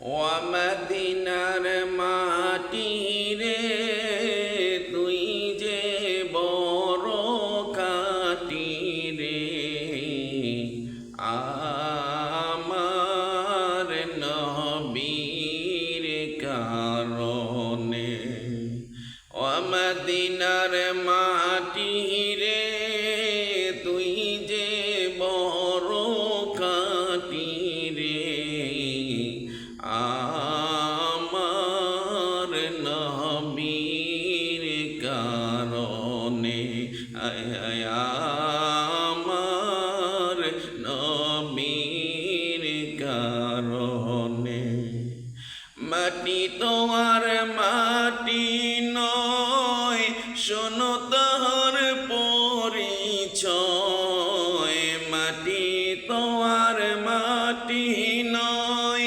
ও মদিনার মাটি রে তুই যে বড় কাটি রে আমার নবীর কারণে ও মদিনার মাটি রে কারণে আমার নবীর মাটি মাটি নয় শোনো তাহার পরিচয়। মাটি মাটি নয়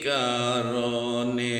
কারণে